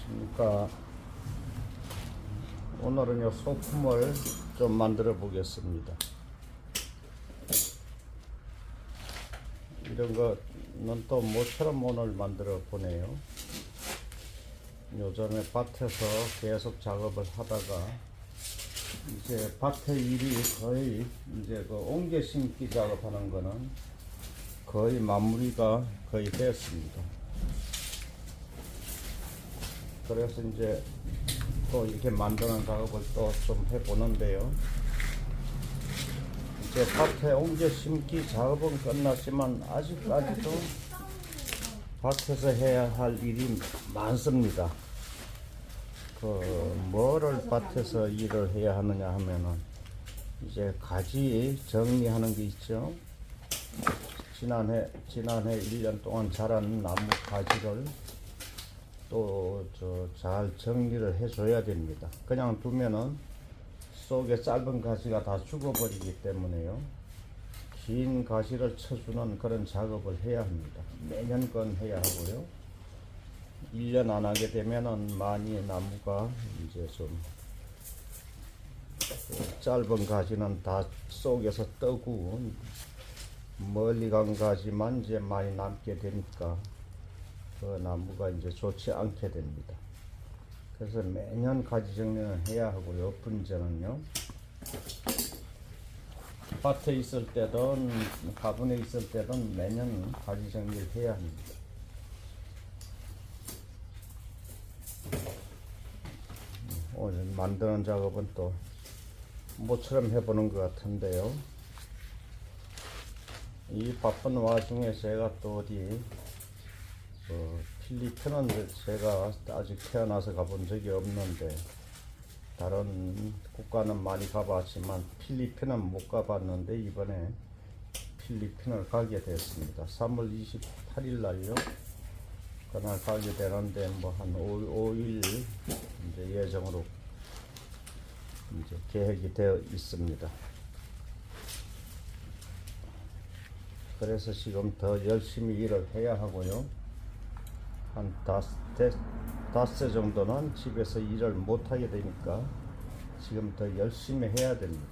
안녕하십니까. 오늘은 요 소품을 좀 만들어 보겠습니다. 이런 거는 또 모처럼 오늘 만들어 보네요. 요즘에 밭에서 계속 작업을 하다가 이제 밭의 일이 거의 이제 그 옮겨 심기 작업하는 거는 거의 마무리가 거의 됐습니다. 그래서 이제 또 이렇게 만드는 작업을 또 좀 해보는데요. 이제 밭에 옮겨 심기 작업은 끝났지만 아직까지도 밭에서 해야 할 일이 많습니다. 그 뭐를 밭에서 일을 해야 하느냐 하면은 이제 가지 정리하는 게 있죠. 지난해 지난해 1년 동안 자란 나무 가지를 또저잘 정리를 해줘야 됩니다. 그냥 두면은 속에 짧은 가지가 다 죽어버리기 때문에요. 긴 가지를 쳐주는 그런 작업을 해야 합니다. 매년건 해야 하고요. 1년 안 하게 되면은 많이 나무가 이제 좀그 짧은 가지는 다 속에서 떠고 멀리 간 가지만 이제 많이 남게 되니까 그 나무가 이제 좋지 않게 됩니다. 그래서 매년 가지 정리는 해야 하고요. 분재는요. 밭에 있을 때든 가분에 있을 때든 매년 가지 정리를 해야 합니다. 오늘 만드는 작업은 또 모처럼 해보는 것 같은데요. 이 바쁜 와중에 제가 또 어디 그 필리핀은 제가 아직 태어나서 가본 적이 없는데 다른 국가는 많이 가봤지만 필리핀은 못 가봤는데 이번에 필리핀을 가게 됐습니다. 3월 28일 날요. 그날 가게 되는데 뭐 한 5일 이제 예정으로 이제 계획이 되어 있습니다. 그래서 지금 더 열심히 일을 해야 하고요. 한 대- 다섯 정도는 집에서 일을 못 하게 되니까 지금 더 열심히 해야 됩니다.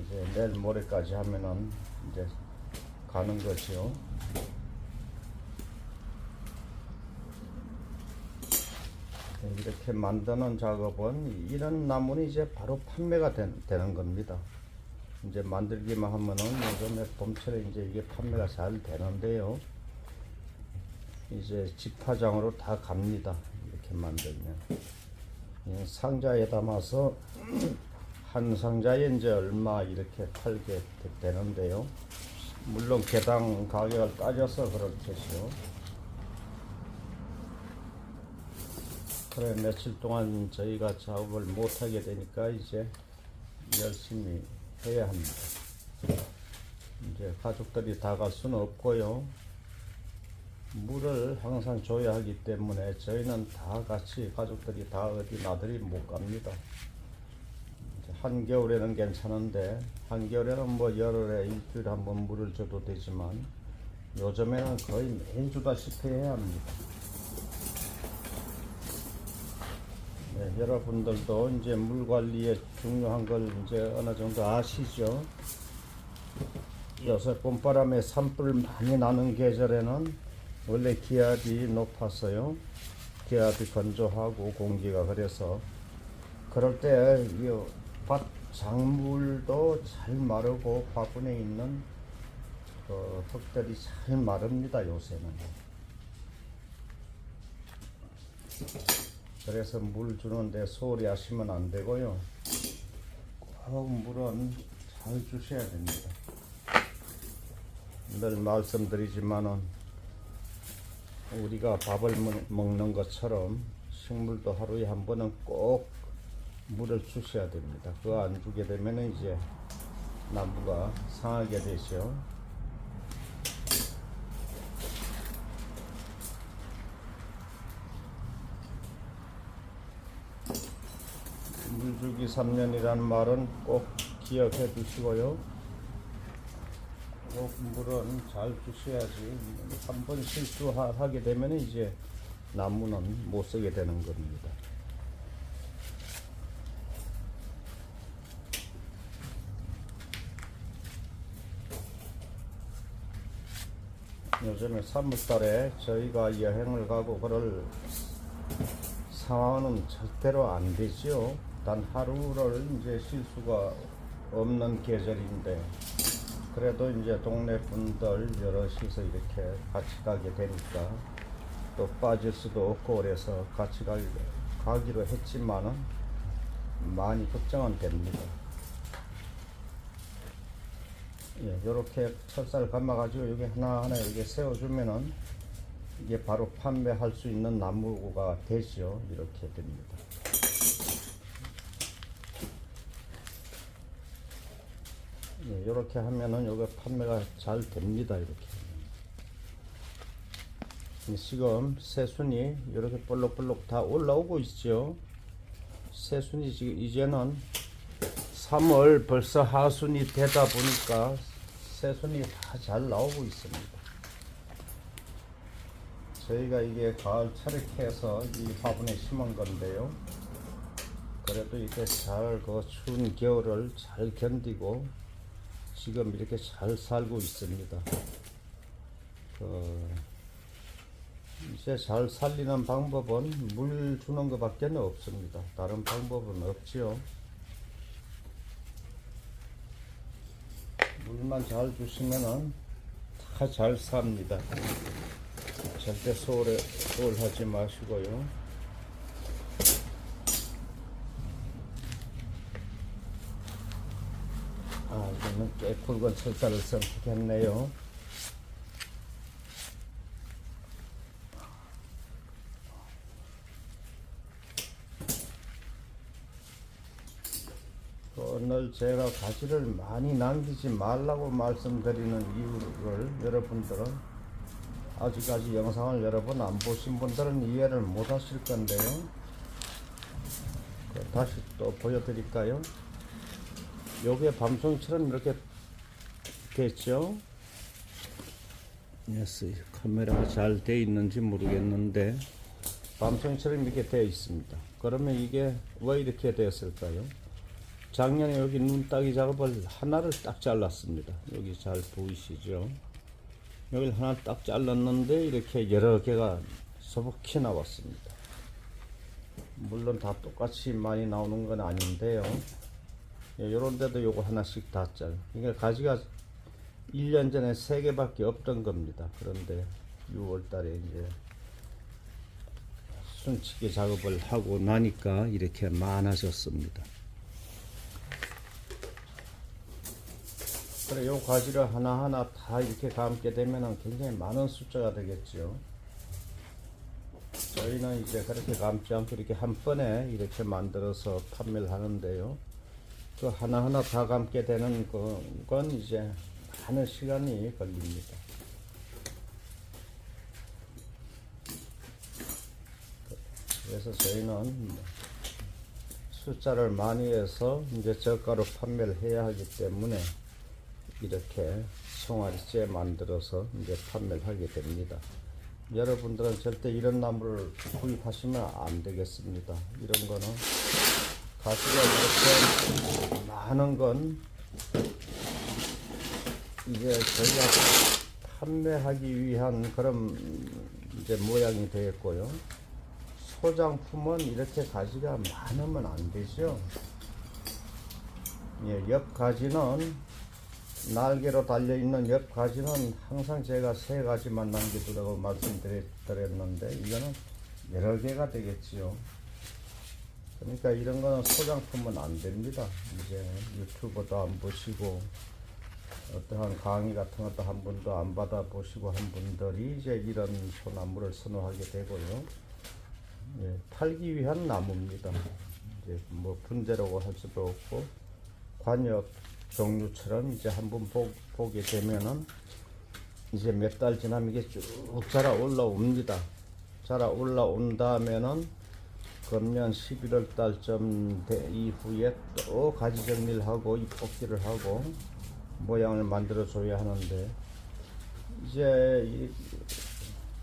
이제 내일 모레까지 하면은 이제 가는 거죠. 이렇게 만드는 작업은 이런 나무는 이제 바로 판매가 된- 되는 겁니다. 이제 만들기만 하면은 요즘에 봄철에 이제 이게 판매가 잘 되는데요. 이제 집화장으로 다 갑니다. 이렇게 만들면. 이 상자에 담아서 한 상자에 이제 얼마 이렇게 팔게 되- 되는데요. 물론 개당 가격을 따져서 그렇겠죠. 그래 며칠 동안 저희가 작업을 못 하게 되니까 이제 열심히 해야 합니다. 이제 가족들이 다 갈 수는 없고요. 물을 항상 줘야 하기 때문에 저희는 다 같이 가족들이 다 어디 나들이 못 갑니다. 한겨울에는 괜찮은데 한겨울에는 뭐 열흘에 일주일에 한 번 물을 줘도 되지만 요즘에는 거의 매일 주다시피 해야 합니다. 네, 여러분들도 이제 물 관리에 중요한 걸 이제 어느 정도 아시죠? 요새 봄바람에 산불 많이 나는 계절에는 원래 기압이 높아서요. 기압이 건조하고 공기가 그래서 그럴 때이밭 작물도 잘 마르고 화분에 있는 그 흙들이 잘 마릅니다 요새는. 그래서 물 주는데 소홀히 하시면 안 되고요. 꼭 물은 잘 주셔야 됩니다. 늘 말씀드리지만은 우리가 밥을 먹- 먹는 것처럼 식물도 하루에 한 번은 꼭 물을 주셔야 됩니다. 그거 안 주게 되면 이제 나무가 상하게 되죠. 물주기 3년이라는 말은 꼭 기억해 두시고요. 꼭 물은 잘 주셔야지 한번 실수하게 되면 이제 나무는 못 쓰게 되는 겁니다. 요즘에 3월달에 저희가 여행을 가고 그럴 상황은 절대로 안 되지요. 단 하루를 이제 쉴 수가 없는 계절인데 그래도 이제 동네 분들 여럿이서 이렇게 같이 가게 되니까 또 빠질 수도 없고 그래서 같이 가, 가기로 했지만은 많이 걱정은 됩니다. 예, 요렇게 철사를 감아가지고 여기 하나하나 이렇게 세워주면은 이게 바로 판매할 수 있는 나무가 되죠. 이렇게 됩니다. 이렇게 하면은 요게 판매가 잘 됩니다. 이렇게. 이 지금 새순이 이렇게 볼록볼록 다 올라오고 있죠. 새순이 지금 이제는 3월 벌써 하순이 되다 보니까 새순이 다 잘 나오고 있습니다. 저희가 이게 가을 철학해서 이 화분에 심은 건데요. 그래도 이렇게 잘 그 추운 겨울을 잘 견디고 지금 이렇게 잘 살고 있습니다. 그 이제 잘 살리는 방법은 물 주는 것밖에 없습니다. 다른 방법은 없지요. 물만 잘 주시면은 다 잘 삽니다. 절대 소홀해, 소홀하지 마시고요. 아, 굵은 철사를 선택했네요. 오늘 제가 가지를 많이 남기지 말라고 말씀드리는 이유를 여러분들은 아직까지 영상을 여러 번 안 보신 분들은 이해를 못 하실 건데요. 그 다시 또 보여드릴까요? 요게 밤송이처럼 이렇게 됐죠? 예스, 카메라가 잘 돼 있는지 모르겠는데 밤송이처럼 이렇게 되어 있습니다. 그러면 이게 왜 이렇게 되었을까요? 작년에 여기 눈 따기 작업을 하나를 딱 잘랐습니다. 여기 잘 보이시죠? 여기를 하나 딱 잘랐는데 이렇게 여러 개가 소복히 나왔습니다. 물론 다 똑같이 많이 나오는 건 아닌데요. 이런 데도 요거 하나씩 다 잘. 이게 가지가 1년 전에 3개밖에 없던 겁니다. 그런데 6월 달에 이제 순치기 작업을 하고 나니까 이렇게 많아졌습니다. 그래, 요 가지를 하나하나 다 이렇게 감게 되면 굉장히 많은 숫자가 되겠죠. 저희는 이제 그렇게 감지 않고 이렇게 한 번에 이렇게 만들어서 판매를 하는데요. 그 하나하나 다 감게 되는 그- 건 이제 많은 시간이 걸립니다. 그래서 저희는 숫자를 많이 해서 이제 저가로 판매를 해야 하기 때문에 이렇게 송아리째 만들어서 이제 판매를 하게 됩니다. 여러분들은 절대 이런 나무를 구입하시면 안 되겠습니다. 이런 거는 가지가 이렇게 많은 건 이제 저희가 판매하기 위한 그런 이제 모양이 되겠고요. 소장품은 이렇게 가지가 많으면 안 되죠. 예, 옆 가지는 날개로 달려 있는 옆 가지는 항상 제가 세 가지만 남겨두라고 말씀드렸는데 이거는 여러 개가 되겠지요. 그러니까 이런 거는 소장품은 안 됩니다. 이제 유튜브도 안 보시고 어떠한 강의 같은 것도 한 번도 안 받아보시고 한 분들이 이제 이런 소나무를 선호하게 되고요. 예, 팔기 위한 나무입니다. 이제 뭐 분재라고 할 수도 없고 관엽 종류처럼 이제 한번 보게 되면은 이제 몇 달 지나면 이게 쭉 자라 올라옵니다. 자라 올라온 다음에는 금년 11월 달쯤 돼 이후에 또 가지 정리를 하고 이 뽑기를 하고 모양을 만들어 줘야 하는데 이제 이,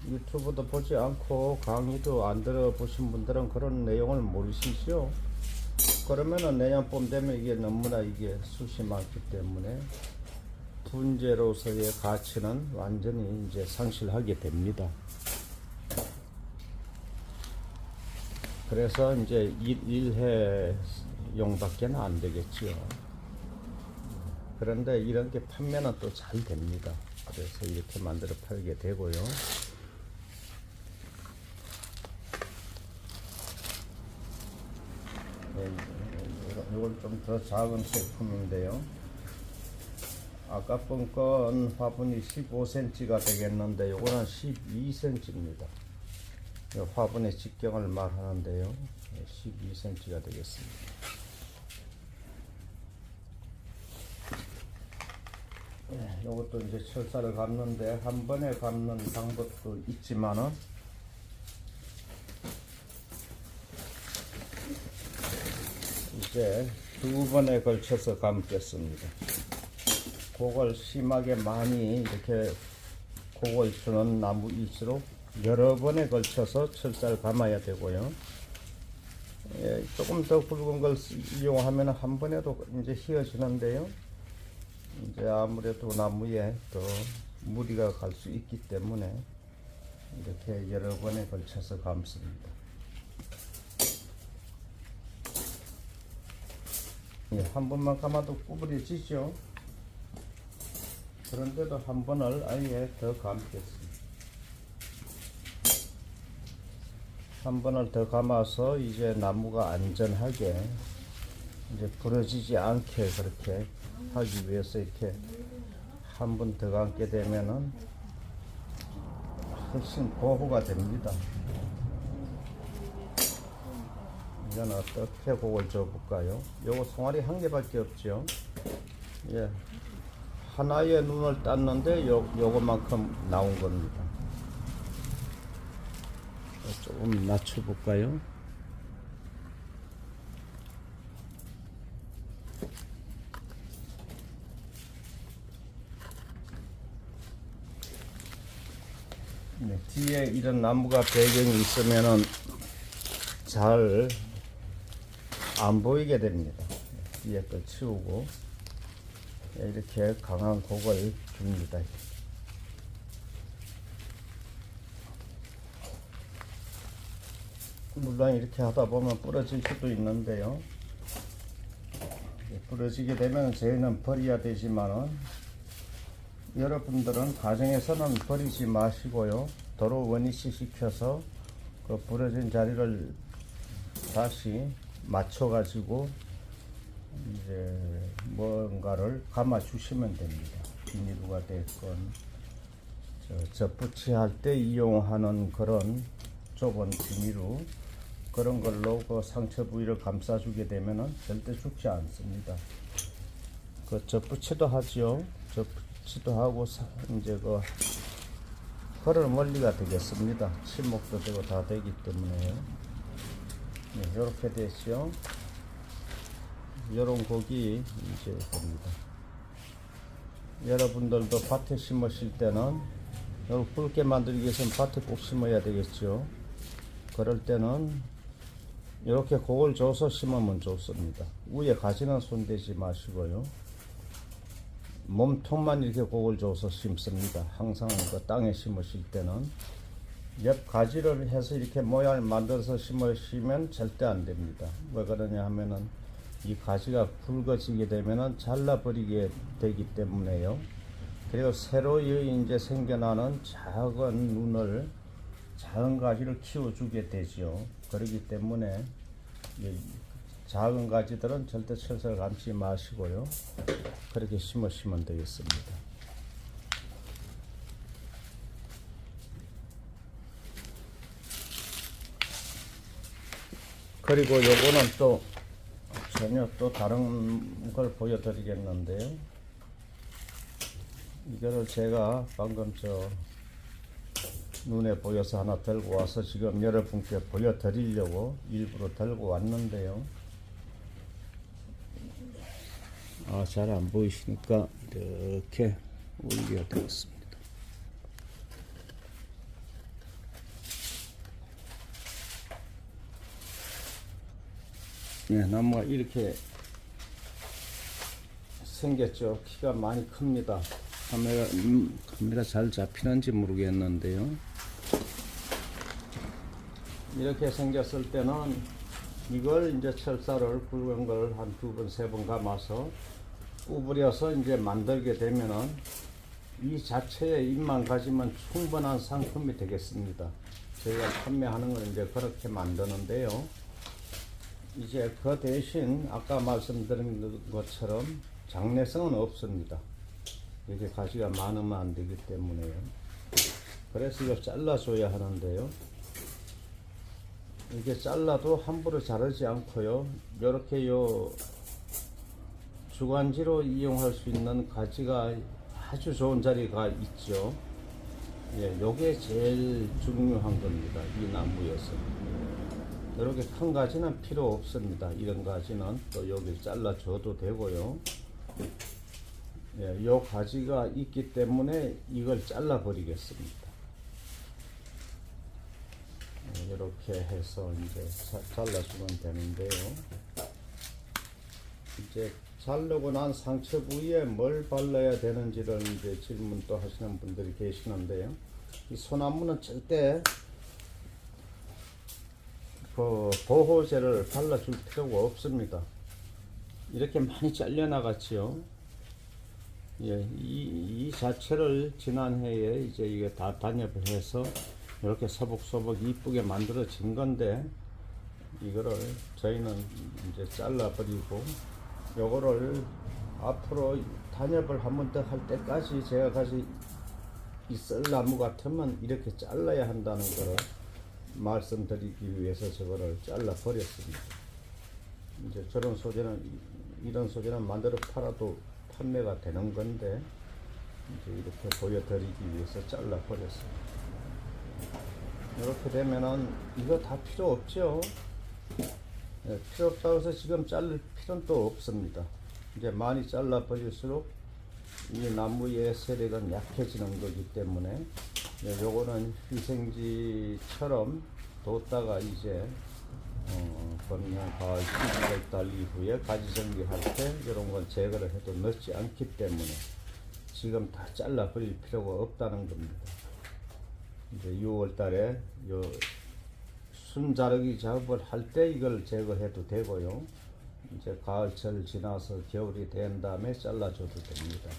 유튜브도 보지 않고 강의도 안 들어보신 분들은 그런 내용을 모르시죠? 그러면은 내년 봄 되면 이게 너무나 이게 숱이 많기 때문에 분재로서의 가치는 완전히 이제 상실하게 됩니다. 그래서 이제 일, 일회용밖에는 안 되겠지요. 그런데 이런 게 판매는 또 잘 됩니다. 그래서 이렇게 만들어 팔게 되고요. 네, 이건 좀더 작은 제품인데요. 아까 본건 화분이 15cm가 되겠는데 이거는 12cm입니다. 화분의 직경을 말하는데요. 12cm가 되겠습니다. 네, 이것도 이제 철사를 감는데 한 번에 감는 방법도 있지만은 이제 두 번에 걸쳐서 감겠습니다. 그걸 심하게 많이 이렇게 곡을 주는 나무일수록 여러 번에 걸쳐서 철사를 감아야 되고요. 예, 조금 더 굵은 걸 쓰- 이용하면 한 번에도 이제 휘어지는데요. 이제 아무래도 나무에 더 무리가 갈 수 있기 때문에 이렇게 여러 번에 걸쳐서 감습니다. 예, 한 번만 감아도 구부려지죠. 그런데도 한 번을 아예 더 감겠습니다. 한 번을 더 감아서 이제 나무가 안전하게 이제 부러지지 않게 그렇게 하기 위해서 이렇게 한 번 더 감게 되면은 훨씬 보호가 됩니다. 이건 어떻게 그걸 줘볼까요? 요거 송아리 한 개밖에 없죠. 예. 하나의 눈을 땄는데 요, 요거만큼 나온 겁니다. 조금 낮춰볼까요? 네, 뒤에 이런 나무가 배경이 있으면은 잘 안 보이게 됩니다. 뒤에 걸 치우고 이렇게 강한 곡을 줍니다. 물론 이렇게 하다 보면 부러질 수도 있는데요. 부러지게 되면 저희는 버려야 되지만은 여러분들은 가정에서는 버리지 마시고요. 도로 원위치 시켜서 그 부러진 자리를 다시 맞춰 가지고 이제 뭔가를 감아 주시면 됩니다. 비닐루가 됐건 저 접붙이 할 때 이용하는 그런 좁은 비닐루 그런 걸로 그 상처 부위를 감싸주게 되면은 절대 죽지 않습니다. 그 접붙이도 하지요. 접붙이 도 하고 사- 이제 그 걸을 원리가 되겠습니다. 침묵도 되고 다 되기 때문에요. 네, 이렇게 됐죠. 이런 곡이 이제 됩니다. 여러분들도 밭에 심으실 때는 이걸 굵게 만들기 위해서는 밭에 꼭 심어야 되겠죠. 그럴 때는 이렇게 곡을 줘서 심으면 좋습니다. 위에 가지는 손대지 마시고요. 몸통만 이렇게 곡을 줘서 심습니다. 항상 그 땅에 심으실 때는 옆 가지를 해서 이렇게 모양을 만들어서 심으시면 절대 안 됩니다. 왜 그러냐 하면은 이 가지가 굵어지게 되면은 잘라버리게 되기 때문에요. 그리고 새로 이제 생겨나는 작은 눈을 작은 가지를 키워주게 되죠. 그렇기 때문에 이 작은 가지들은 절대 철사를 감지 마시고요. 그렇게 심으시면 되겠습니다. 그리고 요거는 또 전혀 또 다른 걸 보여드리겠는데요. 이거를 제가 방금 저 눈에 보여서 하나 들고 와서 지금 여러분께 보여드리려고 일부러 들고 왔는데요. 아, 잘 안 보이시니까 이렇게 올려 드렸습니다. 네, 나무가 이렇게 생겼죠. 키가 많이 큽니다. 카메라, 음, 카메라 잘 잡히는지 모르겠는데요. 이렇게 생겼을 때는 이걸 이제 철사를 굵은 걸 한 두 번, 세 번 감아서 구부려서 이제 만들게 되면은 이 자체의 입만 가지면 충분한 상품이 되겠습니다. 저희가 판매하는 건 이제 그렇게 만드는데요. 이제 그 대신 아까 말씀드린 것처럼 장래성은 없습니다. 이게 가시가 많으면 안 되기 때문에요. 그래서 이거 잘라줘야 하는데요. 이게 잘라도 함부로 자르지 않고요. 이렇게 요 주간지로 이용할 수 있는 가지가 아주 좋은 자리가 있죠. 예, 요게 제일 중요한 겁니다. 이 나무에서. 이렇게 큰 가지는 필요 없습니다. 이런 가지는 또 여기 잘라줘도 되고요. 예, 요 가지가 있기 때문에 이걸 잘라 버리겠습니다. 예, 이렇게 해서 이제 자- 잘라주면 되는데요. 이제 자르고 난 상처 부위에 뭘 발라야 되는지를 이제 질문 또 하시는 분들이 계시는데요. 이 소나무는 절대 그 보호제를 발라줄 필요가 없습니다. 이렇게 많이 잘려나갔지요. 예, 이, 이 자체를 지난해에 이제 이게 다 단엽을 해서 이렇게 서복서복 이쁘게 만들어진 건데 이거를 저희는 이제 잘라버리고 요거를 앞으로 단엽을 한 번 더 할 때까지 제가 가지 있을 나무 같으면 이렇게 잘라야 한다는 거를 말씀드리기 위해서 저거를 잘라 버렸습니다. 이제 저런 소재는 이- 이런 소재는 만들어 팔아도 판매가 되는 건데 이제 이렇게 보여드리기 위해서 잘라 버렸습니다. 이렇게 되면은 이거 다 필요 없죠. 예, 필요 없다고 해서 지금 자를 필요는 또 없습니다. 이제 많이 잘라 버릴수록 이 나무의 세력은 약해지는 거기 때문에 예, 요거는 희생지처럼 뒀다가 이제 어, 봄년 가을 11월 달 이후에 가지 정비할 때 이런 건 제거를 해도 늦지 않기 때문에 지금 다 잘라 버릴 필요가 없다는 겁니다. 이제 6월 달에 요 순 자르기 작업을 할 때 이걸 제거해도 되고요. 이제 가을철 지나서 겨울이 된 다음에 잘라줘도 됩니다.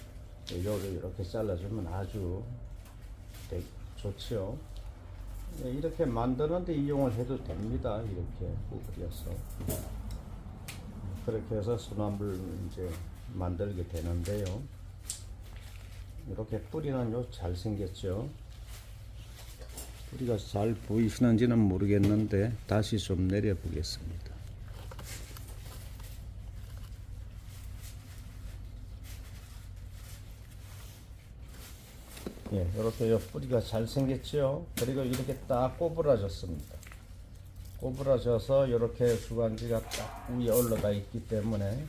요를 이렇게 잘라주면 아주 되- 좋지요. 예, 이렇게 만드는데 이용을 해도 됩니다. 이렇게 구부려서 그렇게 해서 소나무를 이제 만들게 되는데요. 이렇게 뿌리는 요 잘생겼죠. 뿌리가 잘 보이시는지는 모르겠는데 다시 좀 내려 보겠습니다. 예, 이렇게 요 뿌리가 잘 생겼죠. 그리고 이렇게 딱 꼬부라졌습니다. 꼬부라져서 이렇게 주간지가 딱 위에 올라가 있기 때문에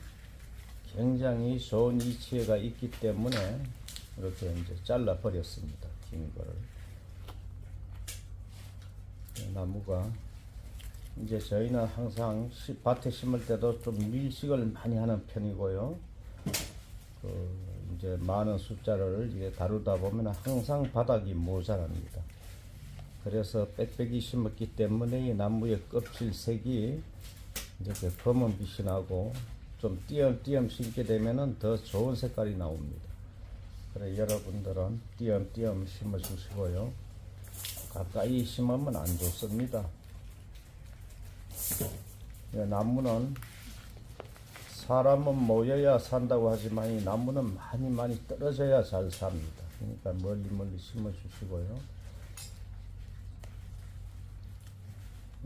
굉장히 좋은 이치가 있기 때문에 이렇게 이제 잘라 버렸습니다. 긴 거를. 이 나무가 이제 저희는 항상 시- 밭에 심을 때도 좀 밀식을 많이 하는 편이고요. 그 이제 많은 숫자를 이제 다루다 보면 항상 바닥이 모자랍니다. 그래서 빽빽이 심었기 때문에 이 나무의 껍질 색이 이렇게 검은 빛이 나고 좀 띄엄띄엄 심게 되면은 더 좋은 색깔이 나옵니다. 그래 여러분들은 띄엄띄엄 심어 주시고요. 가까이 심으면 안 좋습니다. 이 나무는 사람은 모여야 산다고 하지만 이 나무는 많이 많이 떨어져야 잘 삽니다. 그러니까 멀리 멀리 심어 주시고요.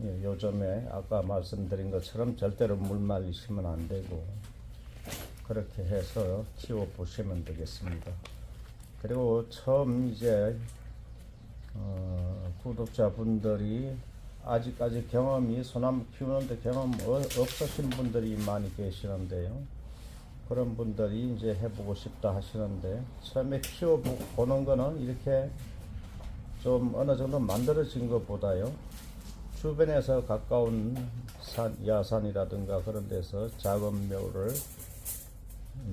예, 요즘에 아까 말씀드린 것처럼 절대로 물 말리시면 안 되고 그렇게 해서 키워 보시면 되겠습니다. 그리고 처음 이제 어, 구독자분들이 아직까지 경험이 소나무 키우는데 경험 어- 없으신 분들이 많이 계시는데요. 그런 분들이 이제 해보고 싶다 하시는데 처음에 키워보는 거는 이렇게 좀 어느 정도 만들어진 것보다요. 주변에서 가까운 산, 야산이라든가 그런 데서 작은 묘를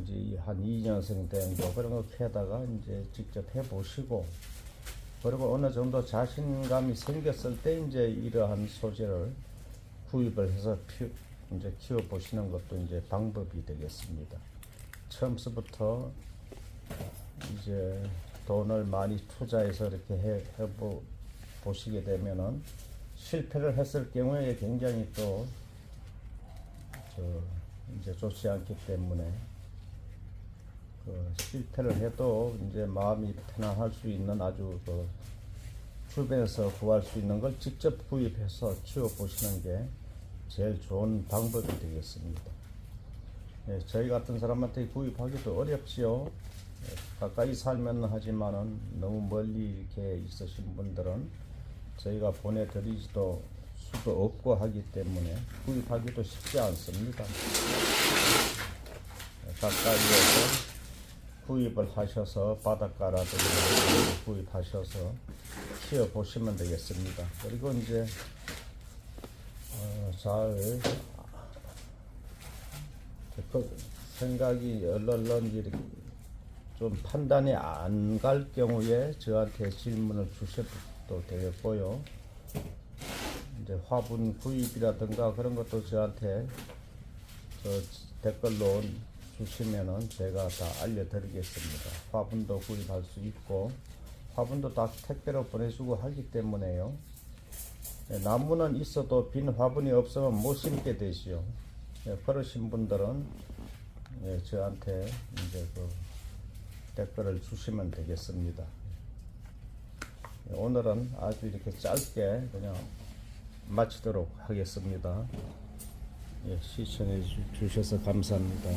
이제 한 2년생 된 거 그런 거 캐다가 이제 직접 해보시고 그리고 어느 정도 자신감이 생겼을 때 이제 이러한 소재를 구입을 해서 피, 이제 키워 보시는 것도 이제 방법이 되겠습니다. 처음서부터 이제 돈을 많이 투자해서 이렇게 해, 해보, 보시게 되면은 실패를 했을 경우에 굉장히 또, 저, 이제 좋지 않기 때문에 그 실패를 해도 이제 마음이 편안할 수 있는 아주 그 주변에서 구할 수 있는 걸 직접 구입해서 키워 보시는 게 제일 좋은 방법이 되겠습니다. 예, 저희 같은 사람한테 구입하기도 어렵지요. 예, 가까이 살면 하지만은 너무 멀리 이렇게 있으신 분들은 저희가 보내드리지도 수도 없고 하기 때문에 구입하기도 쉽지 않습니다. 예, 가까이에서 구입을 하셔서 바닷가라든가 구입하셔서 키워 보시면 되겠습니다. 그리고 이제 어, 잘 그 생각이 얼얼런 좀 판단이 안 갈 경우에 저한테 질문을 주셔도 되겠고요. 이제 화분 구입이라든가 그런 것도 저한테 저 댓글로 주시면은 제가 다 알려드리겠습니다. 화분도 구입할 수 있고 화분도 다 택배로 보내주고 하기 때문에요. 예, 나무는 있어도 빈 화분이 없으면 못 심게 되지요. 예, 그러신 분들은 예, 저한테 이제 그 댓글을 주시면 되겠습니다. 예, 오늘은 아주 이렇게 짧게 그냥 마치도록 하겠습니다. 예, 시청해 주셔서 감사합니다.